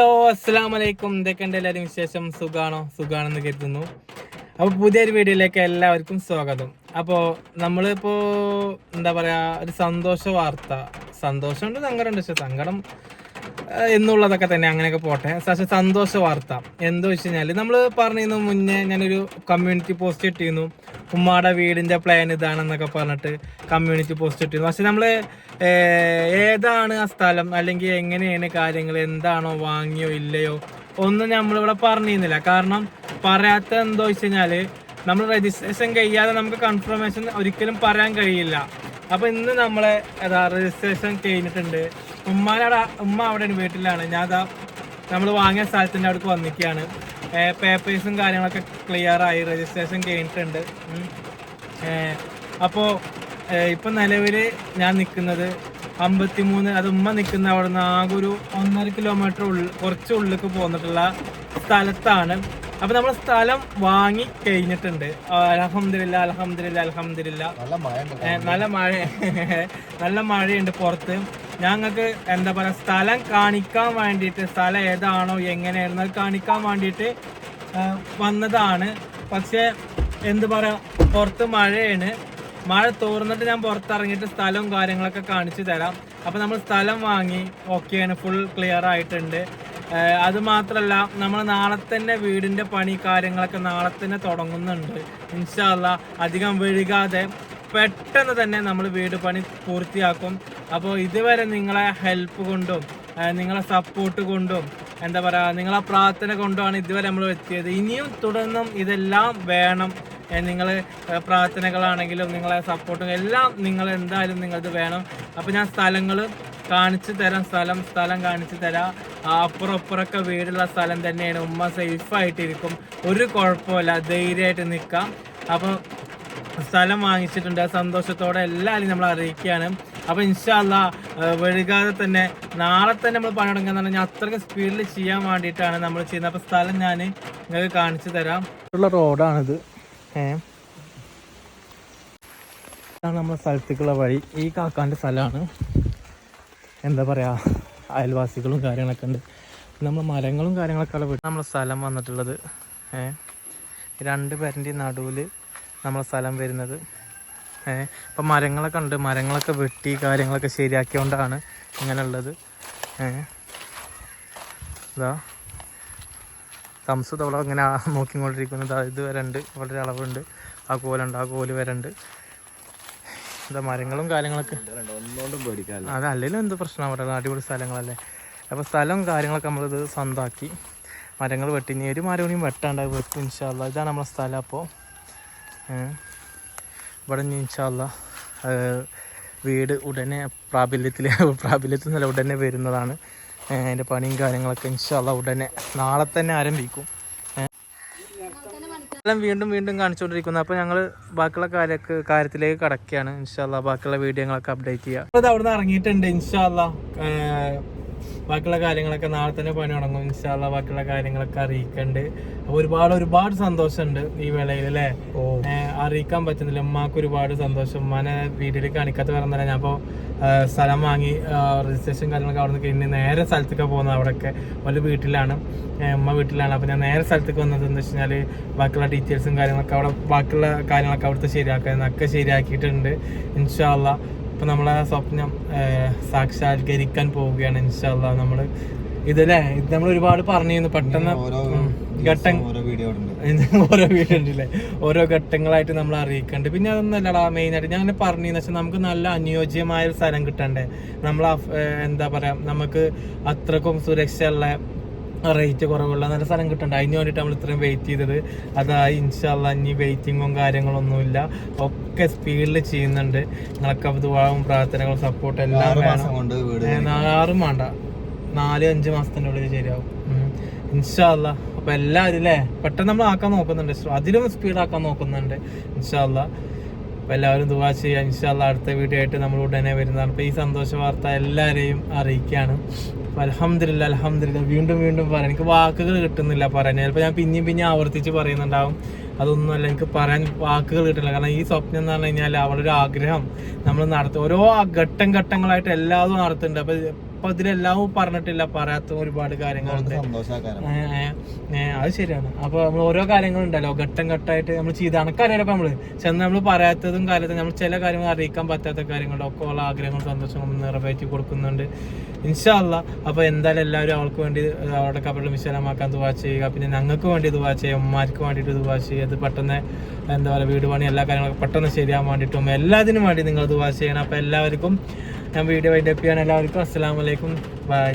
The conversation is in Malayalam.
ഹലോ അസ്സാം വലൈക്കും എന്തൊക്കെയുണ്ട് എല്ലാവരും വിശേഷം? സുഖാണോ? സുഖാണെന്ന് കരുതുന്നു. അപ്പോൾ പുതിയൊരു വീഡിയോയിലേക്ക് എല്ലാവർക്കും സ്വാഗതം. അപ്പോൾ നമ്മളിപ്പോൾ എന്താ പറയുക ഒരു സന്തോഷ വാർത്ത. സന്തോഷമുണ്ട് സങ്കടമുണ്ട്. പക്ഷെ സങ്കടം എന്നുള്ളതൊക്കെ തന്നെ. അങ്ങനെയൊക്കെ പോട്ടെ. പക്ഷെ സന്തോഷ വാർത്ത. എന്താ വെച്ച് കഴിഞ്ഞാൽ നമ്മൾ പറഞ്ഞിരുന്നു മുന്നേ ഞാനൊരു കമ്മ്യൂണിറ്റി പോസ്റ്റ് ഇട്ടിരുന്നു. ഉമ്മാടെ വീടിന്റെ പ്ലാൻ ഇതാണെന്നൊക്കെ പറഞ്ഞിട്ട് കമ്മ്യൂണിറ്റി പോസ്റ്റ് ഇട്ടിരുന്നു. പക്ഷെ നമ്മൾ ഏതാണ് ആ സ്ഥലം? അല്ലെങ്കിൽ എങ്ങനെയാണ് കാര്യങ്ങൾ എന്താണോ വാങ്ങിയോ ഇല്ലയോ? ഒന്നും നമ്മളിവിടെ പറഞ്ഞിരുന്നില്ല. കാരണം പറയാത്ത എന്തോ വെച്ച് കഴിഞ്ഞാൽ നമ്മൾ രജിസ്ട്രേഷൻ കഴിയാതെ നമുക്ക് കൺഫർമേഷൻ ഒരിക്കലും പറയാൻ കഴിയില്ല. അപ്പൊ ഇന്ന് നമ്മളെ ഏതാ രജിസ്ട്രേഷൻ കഴിഞ്ഞിട്ടുണ്ട്. ഉമ്മാനവിടെ ഉമ്മ അവിടെ വീട്ടിലാണ്. ഞാൻ അതാ നമ്മൾ വാങ്ങിയ സ്ഥലത്തിന്റെ അവിടേക്ക് വന്നിക്കുകയാണ് പേപ്പേഴ്സും കാര്യങ്ങളൊക്കെ ക്ലിയർ ആയി രജിസ്ട്രേഷൻ കഴിഞ്ഞിട്ടുണ്ട്. അപ്പോൾ ഇപ്പം നിലവിൽ ഞാൻ നിൽക്കുന്നത് അമ്പത്തിമൂന്ന് അത് ഉമ്മ നിൽക്കുന്ന അവിടെ നിന്ന് ആകെ ഒരു ഒന്നര കിലോമീറ്റർ ഉള്ളിൽ കുറച്ച് ഉള്ളിലേക്ക് പോന്നിട്ടുള്ള സ്ഥലത്താണ്. അപ്പൊ നമ്മൾ സ്ഥലം വാങ്ങി കഴിഞ്ഞിട്ടുണ്ട്. അലഹമില്ല അലഹമില്ല അലഹമില്ല നല്ല മഴ നല്ല മഴയുണ്ട് പുറത്ത്. ഞങ്ങൾക്ക് എന്താ പറയുക സ്ഥലം കാണിക്കാൻ വേണ്ടിയിട്ട് സ്ഥലം ഏതാണോ എങ്ങനെയായിരുന്നു അത് കാണിക്കാൻ വേണ്ടിയിട്ട് വന്നതാണ്. പക്ഷേ എന്ത് പറയുക പുറത്ത് മഴയാണ്. മഴ തോർന്നിട്ട് ഞാൻ പുറത്തിറങ്ങിയിട്ട് സ്ഥലവും കാര്യങ്ങളൊക്കെ കാണിച്ചു തരാം. അപ്പോൾ നമ്മൾ സ്ഥലം വാങ്ങി ഓക്കെയാണ് ഫുൾ ക്ലിയർ ആയിട്ടുണ്ട്. അത് മാത്രമല്ല നമ്മൾ നാളെ തന്നെ വീടിന്റെ പണി കാര്യങ്ങളൊക്കെ നാളെ തന്നെ തുടങ്ങുന്നുണ്ട്. ഇൻഷാല്ല അധികം വഴുകാതെ പെട്ടെന്ന് തന്നെ നമ്മൾ വീട് പണി പൂർത്തിയാക്കും. അപ്പോൾ ഇതുവരെ നിങ്ങളെ ഹെൽപ്പ് കൊണ്ടും നിങ്ങളെ സപ്പോർട്ട് കൊണ്ടും എന്താ പറയുക നിങ്ങളെ പ്രാർത്ഥന കൊണ്ടുമാണ് ഇതുവരെ നമ്മൾ എത്തിയത്. ഇനിയും തുടർന്നും ഇതെല്ലാം വേണം. നിങ്ങൾ പ്രാർത്ഥനകളാണെങ്കിലും നിങ്ങളെ സപ്പോർട്ടും എല്ലാം നിങ്ങൾ എന്തായാലും നിങ്ങൾക്ക് വേണം. അപ്പോൾ ഞാൻ സ്ഥലങ്ങൾ കാണിച്ചു തരാം സ്ഥലം സ്ഥലം കാണിച്ചു തരാം. അപ്പുറം അപ്പുറമൊക്കെ വീടുള്ള സ്ഥലം തന്നെയാണ്. ഉമ്മ സേഫായിട്ടിരിക്കും ഒരു കുഴപ്പമില്ല ധൈര്യമായിട്ട് നിൽക്കാം. അപ്പോൾ സ്ഥലം വാങ്ങിച്ചിട്ടുണ്ട്. സന്തോഷത്തോടെ എല്ലാവരും നമ്മൾ അറിയിക്കുകയാണ്. അപ്പോൾ ഇൻഷാല്ല വൈകാതെ തന്നെ നാളെ തന്നെ നമ്മൾ പണി തുടങ്ങുക ഞാൻ അത്രയ്ക്ക് സ്പീഡിൽ ചെയ്യാൻ വേണ്ടിയിട്ടാണ് നമ്മൾ ചെയ്യുന്നത് അപ്പോൾ സ്ഥലം ഞാൻ നിങ്ങൾക്ക് കാണിച്ചു തരാം. ഉള്ള റോഡാണിത്. ഏഹ് ഇതാണ് നമ്മുടെ സ്ഥലത്തേക്കുള്ള വഴി. ഈ കാക്കാന്റെ സ്ഥലമാണ്. എന്താ പറയുക അയൽവാസികളും കാര്യങ്ങളൊക്കെ ഉണ്ട്. നമ്മൾ മരങ്ങളും കാര്യങ്ങളൊക്കെ ഉള്ള വീട്ടിൽ നമ്മളെ സ്ഥലം വന്നിട്ടുള്ളത്. ഏഹ് രണ്ട് പേരന്റെ നടുവിൽ നമ്മളെ സ്ഥലം വരുന്നത്. ഇപ്പം മരങ്ങളൊക്കെ ഉണ്ട് മരങ്ങളൊക്കെ വെട്ടി കാര്യങ്ങളൊക്കെ ശരിയാക്കിയോണ്ടാണ് ഇങ്ങനെയുള്ളത്. ഇതാ. തംസ് തവള ഇങ്ങനെ നോക്കിക്കൊണ്ടിരിക്കുന്നത് ഇത് വരെ ഉണ്ട് വളരെ അളവുണ്ട്. ആ കോലുണ്ട്. ആ കോൽ വരെ ഉണ്ട് എന്താ മരങ്ങളും കാര്യങ്ങളൊക്കെ. അത് അല്ലെങ്കിലും എന്ത് പ്രശ്നമാണ് പറയുന്നത് അടിപൊളി സ്ഥലങ്ങളല്ലേ. അപ്പോൾ സ്ഥലവും കാര്യങ്ങളൊക്കെ നമ്മളിത് സ്വന്തമാക്കി മരങ്ങൾ വെട്ടി. ഇനി ഒരു മരം കൂടിയും വെട്ടും അത് വെക്കും ഇൻഷാല്ല ഇതാണ് നമ്മളെ സ്ഥലം അപ്പോൾ ഇവിടെ നിന്ന് ഇൻഷാല്ല വീട് ഉടനെ പ്രാബല്യത്തിൽ പ്രാബല്യത്തിൽ നിന്നല്ല ഉടനെ വരുന്നതാണ്. അതിന്റെ പണിയും കാര്യങ്ങളൊക്കെ ഇൻഷാല്ല ഉടനെ നാളെ തന്നെ ആരംഭിക്കും. എല്ലാം വീണ്ടും വീണ്ടും കാണിച്ചുകൊണ്ടിരിക്കുന്നത് അപ്പോൾ ഞങ്ങൾ ബാക്കിയുള്ള കാര്യക്ക് കാര്യത്തിലേക്ക് കടക്കുകയാണ് ഇൻഷാല്ല ബാക്കിയുള്ള വീഡിയോകളൊക്കെ അപ്ഡേറ്റ് ചെയ്യുക അപ്പോൾ ഇത് അവിടെ നിന്ന് ഇറങ്ങിയിട്ടുണ്ട് ഇൻഷാല്ല ബാക്കിയുള്ള കാര്യങ്ങളൊക്കെ നാളെ തന്നെ പണി തുടങ്ങും. ഇൻഷാല്ല ബാക്കിയുള്ള കാര്യങ്ങളൊക്കെ അറിയിക്കുന്നുണ്ട് അപ്പോൾ ഒരുപാട് ഒരുപാട് സന്തോഷമുണ്ട് ഈ വേളയിൽ അല്ലേ? അറിയിക്കാൻ പറ്റുന്നില്ല. ഉമ്മാക്ക് ഒരുപാട് സന്തോഷം. ഉമ്മാനെ വീട്ടിൽ കാണിക്കാത്ത പറഞ്ഞാൽ ഞാൻ അപ്പോൾ സ്ഥലം വാങ്ങി രജിസ്ട്രേഷൻ കാര്യങ്ങളൊക്കെ അവിടെ നിന്ന് കഴിഞ്ഞ് നേരെ സ്ഥലത്തൊക്കെ പോകുന്നത് അവിടെയൊക്കെ. ഒരു വീട്ടിലാണ്. ഉമ്മ വീട്ടിലാണ്. അപ്പോൾ ഞാൻ നേരെ സ്ഥലത്തേക്ക് വന്നത് എന്താ വെച്ച് കഴിഞ്ഞാൽ ബാക്കിയുള്ള ഡീറ്റെയിൽസും കാര്യങ്ങളൊക്കെ അവിടെ ബാക്കിയുള്ള കാര്യങ്ങളൊക്കെ അവിടുത്തെ ശരിയാക്കാൻ ഒക്കെ ശരിയാക്കിയിട്ടുണ്ട്. ഇൻഷാല്ല ഇപ്പം നമ്മളെ സ്വപ്നം സാക്ഷാത്കരിക്കാൻ പോവുകയാണ് ഇൻഷാല്ല നമ്മൾ ഇതല്ലേ? ഇത് നമ്മൾ ഒരുപാട് പറഞ്ഞിരുന്നു. പെട്ടെന്ന് ഘട്ടം ഓരോ വീഡിയോ ഉണ്ടല്ലേ ഓരോ ഘട്ടങ്ങളായിട്ട് നമ്മൾ അറിയിക്കണ്ട്. പിന്നെ അതൊന്നല്ലടാ മെയിൻ ആയിട്ട് ഞാൻ അങ്ങനെ പറഞ്ഞു വെച്ചാൽ നമുക്ക് നല്ല അനുയോജ്യമായ ഒരു സ്ഥലം കിട്ടണ്ടേ? നമ്മൾ എന്താ പറയാ നമുക്ക് അത്രക്കും സുരക്ഷയുള്ള റേറ്റ് കുറവുള്ള നല്ല സ്ഥലം കിട്ടണ്ട. അതിന് വേണ്ടിയിട്ട് നമ്മൾ ഇത്രയും വെയിറ്റ് ചെയ്തത്. അതായി ഇൻഷാല്ല ഇനി വെയിറ്റിങ്ങും കാര്യങ്ങളൊന്നുമില്ല. ഒക്കെ സ്പീഡിൽ ചെയ്യുന്നുണ്ട്. നിങ്ങളൊക്കെ ദുവാവും പ്രാർത്ഥനകളും സപ്പോർട്ട് എല്ലാം ആറ് വേണം. ആറും വേണ്ട. നാല് അഞ്ച് മാസത്തിന്റെ ഉള്ളിൽ ശരിയാവും. ഇൻഷാല്ല അപ്പൊ എല്ലാവരും അല്ലേ പെട്ടെന്ന് നമ്മൾ ആക്കാൻ നോക്കുന്നുണ്ട്. അതിലും സ്പീഡാക്കാൻ നോക്കുന്നുണ്ട്. ഇൻഷാല്ല അപ്പൊ എല്ലാവരും ദുവാ ചെയ്യുക. ഇൻഷാല്ല അടുത്ത വീഡിയോ ആയിട്ട് നമ്മൾ ഉടനെ വരുന്നതാണ്. അപ്പൊ ഈ സന്തോഷ വാർത്ത എല്ലാവരെയും അറിയിക്കുകയാണ്. അലഹമില്ല അലഹമില്ല വീണ്ടും വീണ്ടും പറയാം. എനിക്ക് വാക്കുകൾ കിട്ടുന്നില്ല പറയാൻ. ചിലപ്പോൾ ഞാൻ പിന്നെയും പിന്നെ ആവർത്തിച്ച് പറയുന്നുണ്ടാവും. അതൊന്നുമല്ല എനിക്ക് പറയാൻ വാക്കുകൾ കിട്ടില്ല. കാരണം ഈ സ്വപ്നം എന്ന് പറഞ്ഞു കഴിഞ്ഞാൽ അവളൊരു ആഗ്രഹം. നമ്മൾ നടത്തും ഓരോ ഘട്ടം ഘട്ടങ്ങളായിട്ട് എല്ലാതും നടത്തുന്നുണ്ട്. അപ്പൊ അപ്പൊ ഇതിലെല്ലാം പറഞ്ഞിട്ടില്ല പറയാത്ത ഒരുപാട് കാര്യങ്ങളുണ്ട്. അത് ശരിയാണ്. അപ്പൊ നമ്മൾ ഓരോ കാര്യങ്ങളുണ്ടല്ലോ ഘട്ടം ഘട്ടമായിട്ട് നമ്മൾ ചെയ്ത് അണക്കറിയാലോ നമ്മൾ. ചെന്ന് നമ്മൾ പറയാത്തതും കാര്യത്തിൽ നമ്മൾ ചില കാര്യങ്ങൾ അറിയിക്കാൻ പറ്റാത്ത കാര്യങ്ങളും ഒക്കെ ഉള്ള ആഗ്രഹങ്ങളും സന്തോഷങ്ങളും നിറവേറ്റി കൊടുക്കുന്നുണ്ട്. ഇൻഷാല്ല അപ്പൊ എന്തായാലും എല്ലാവരും അവൾക്ക് വേണ്ടി അവളുടെ കപ്പലും വിശാലമാക്കാൻ ദുവാ ചെയ്യുക. പിന്നെ ഞങ്ങൾക്ക് വേണ്ടി ദുവാ ചെയ്യുക. ഉമ്മാർക്ക് വേണ്ടിയിട്ട് ദുവാ ചെയ്യുക. അത് പെട്ടെന്ന് എന്താ പറയുക വീട് പണി എല്ലാ കാര്യങ്ങളൊക്കെ പെട്ടെന്ന് ശരിയാൻ വേണ്ടിയിട്ടും എല്ലാത്തിനും വേണ്ടി നിങ്ങൾ ദുവാ ചെയ്യണം. അപ്പൊ എല്ലാവർക്കും ഞാൻ വീഡിയോ വൈൻഡപ്പ് ചെയ്യാൻ എല്ലാവർക്കും അസ്സലാമലൈക്കും ബൈ